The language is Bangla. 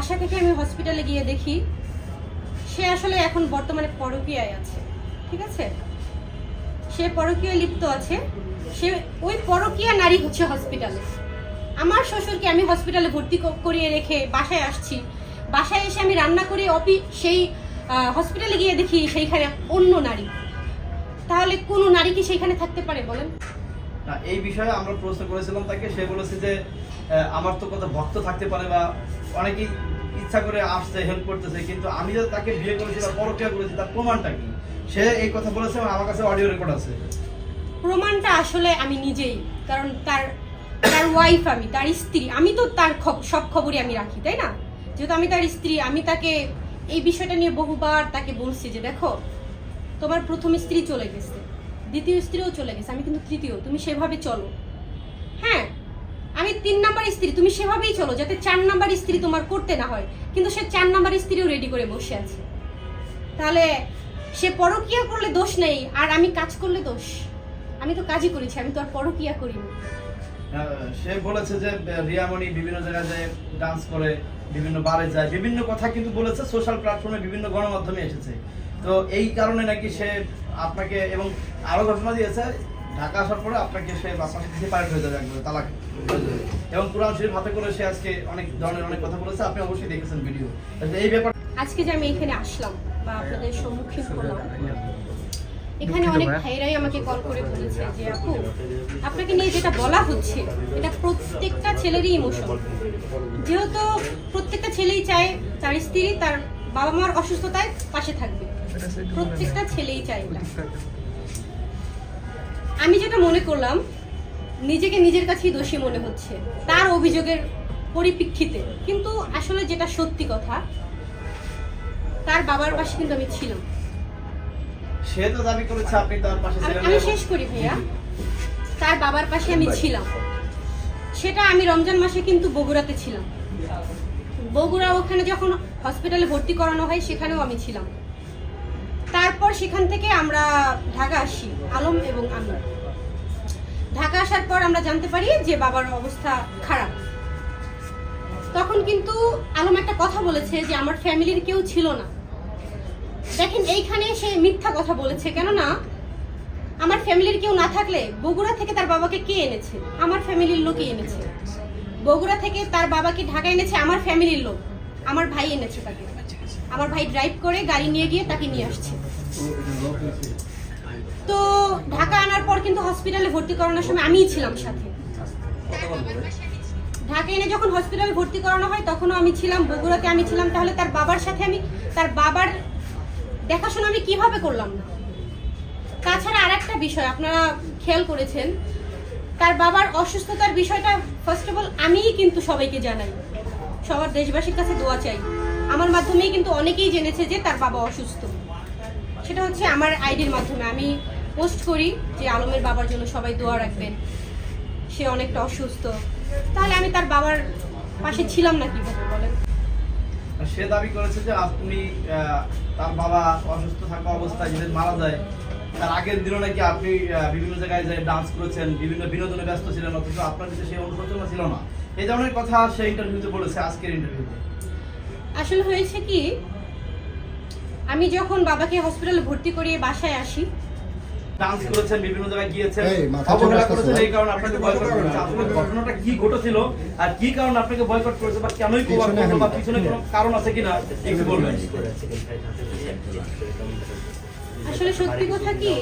বাসা থেকে আমি হসপিটালে গিয়ে দেখি, সে আসলে এখন বর্তমানে পরকীয়ায় আছে, ঠিক আছে? সে পরকীয়ায় লিপ্ত আছে, সে ওই পরকীয়া নারী হচ্ছে হসপিটালে আমার শ্বশুরকে আমি হসপিটালে ভর্তি করিয়ে রেখে বাসায় আসছি। বাসায় এসে আমি রান্না করে অফি সেই হসপিটালে গিয়ে দেখি সেইখানে অন্য নারী। তাহলে কোনো নারী কি সেইখানে থাকতে পারে বলেন? এই বিষয়ে আমরা প্রশ্ন করেছিলাম তাকে, সে বলেছে যে আমার তো কত ভক্ত থাকতে পারে বা অনেকেই ইচ্ছা করে আসছে হেল্প করতেছে, কিন্তু আমি যে তাকে বিয়ে করেছি বা পরক্রিয়া করেছি, তার প্রমাণটা কি? সে এই কথা বলেছে আমার কাছে অডিও রেকর্ড আছে। প্রমাণটা আসলে আমি নিজেই, কারণ তার তার ওয়াইফ আমি, তার স্ত্রী, আমি তো তার সব খবরই আমি রাখি, তাই না? যেহেতু আমি তার স্ত্রী, আমি তাকে এই বিষয়টা নিয়ে বহুবার তাকে বলছি যে, দেখো, তোমার প্রথম স্ত্রী চলে গেছে। দ্বিতীয় স্ত্রীও চলে গেছে, আমি কিন্তু তৃতীয়, তুমি সেভাবে চলো। হ্যাঁ আমি তিন নাম্বার স্ত্রী, তুমি সেভাবেই চলো, যাতে চার নাম্বার স্ত্রী তোমার করতে না হয়। কিন্তু সে চার নাম্বার স্ত্রীও রেডি করে বসে আছে। তাহলে সে পরকিয়া করলে দোষ নেই, আর আমি কাজ করলে দোষ। আমি তো কাজই করেছি, আমি তো আর পরকিয়া করিনি। সে বলেছে যে রিয়ামণি বিভিন্ন জায়গায় যায় ডান্স করে, বিভিন্ন বারে যায়, বিভিন্ন কথা কিন্তু বলেছে সোশ্যাল প্ল্যাটফর্মে বিভিন্ন গণমাধ্যমে এসেছে। তো এই কারণে নাকি সে আপনাকে এবং আরও ঘটনা দিয়েছে ঢাকা আসার পরে আপনাকে সে আপনার সাথে সেপারেট হয়ে যাবে একবারে তালাক। এবং কোরআন শরীফ হাতে করে সে আজকে অনেক ধরনের অনেক কথা বলেছে আপনি অবশ্যই দেখেছেন ভিডিও এই ব্যাপার আজকে যে আমি এখানে আসলাম বা আপনাদের সম্মুখীন হলাম এখানে অনেক ভাইরাই আমাকে কল করে বলেছে যে আপু আপনাকে নিয়ে যেটা বলা হচ্ছে এটা প্রত্যেকটা ছেলেরই ইমোশন যেহেতু প্রত্যেকটা ছেলেই চায় তার স্ত্রী তার বাবা মার অসুস্থতায় পাশে থাকবে। প্রত্যেকটা ছেলেই এটা। আমি যেটা মনে করলাম নিজেকে নিজের কাছেই দোষী মনে হচ্ছে তার অভিযোগের পরিপ্রেক্ষিতে। কিন্তু আসলে যেটা সত্যি কথা তার বাবার পাশে কিন্তু আমি ছিলাম। সে তো দাবি করেছে আপনি তার পাশে ছিলেন আমি শেষ করি ভাইয়া। তার বাবার পাশে আমি ছিলাম। সেটা আমি রমজান মাসে কিন্তু বগুড়াতে ছিলাম। বগুড়া ওখানে যখন হসপিটালে ভর্তি করানো হয়, সেখানেও আমি ছিলাম। তারপর সেখান থেকে আমরা ঢাকা আসি, আলম এবং আমি ঢাকা আসার পর আমরা জানতে পারি যে বাবার অবস্থা খারাপ। তখন কিন্তু আলম একটা কথা বলেছে যে আমার ফ্যামিলির কেউ ছিল না। দেখেন, এইখানে সে মিথ্যা কথা বলেছে, কেননা আমার ফ্যামিলির কেউ না থাকলে বগুড়া থেকে তার বাবাকে কে এনেছে? আমার ফ্যামিলির লোকই এনেছে। বগুড়া থেকে তার বাবাকে ঢাকা এনেছে আমার ফ্যামিলির লোক। আমার ভাই এনেছে তাকে। আমার ভাই ড্রাইভ করে গাড়ি নিয়ে গিয়ে তাকে নিয়ে আসছে। তো ঢাকা আনার পর কিন্তু হসপিটালে ভর্তি করানোর সময় আমিই ছিলাম সাথে। ঢাকা এনে যখন হসপিটালে ভর্তি করানো হয়, তখনও আমি ছিলাম, বগুড়াতে আমি ছিলাম। তাহলে তার বাবার সাথে আমি, তার বাবার দেখাশোনা আমি কীভাবে করলাম? না তাছাড়া আর একটা বিষয় আপনারা খেয়াল করেছেন তার বাবার অসুস্থতার বিষয়টা ফার্স্ট অফ অল আমিই কিন্তু সবাইকে জানাই। সবার দেশবাসীর কাছে দোয়া চাই। আমার মাধ্যমেই কিন্তু অনেকেই জেনেছে যে তার বাবা অসুস্থ। সেটা হচ্ছে আমার আইডির মাধ্যমে। আমি পোস্ট করি যে আলমের বাবার জন্য সবাই দোয়া রাখবেন। সে অনেকটা অসুস্থ। তাহলে আমি তার বাবার পাশে ছিলাম না কীভাবে, বলেন? সে দাবি করেছে যে আপনি তার বাবা অসুস্থ থাকা অবস্থায় যদি মারা যায় তার আগের দিনও নাকি আপনি বিভিন্ন জায়গায় যে ডান্স করেছেন বিভিন্ন বিনোদনে ব্যস্ত ছিলেন অথচ আপনার কাছে সেই অনুশোচনা ছিল না এই ধরনের কথা সে ইন্টারভিউতে বলেছে আজকের ইন্টারভিউতে আসলে হয়েছে কি আমি যখন বাবাকে হসপিটালে ভর্তি করিয়ে বাসায় আসি ডান্স করেছেন বিভিন্ন জায়গায় গিয়েছেন অবহেলা করেছেন এই কারণে আপনাকে বয়কট করেছে আসলে ঘটনাটা কি ঘটেছিল আর কি কারণে আপনাকে বয়কট করেছে বা কেনই পিছনে করল বা পিছনে কোনো কারণ আছে কিনা একটু বলবেন আসলে সত্যি কথা কি?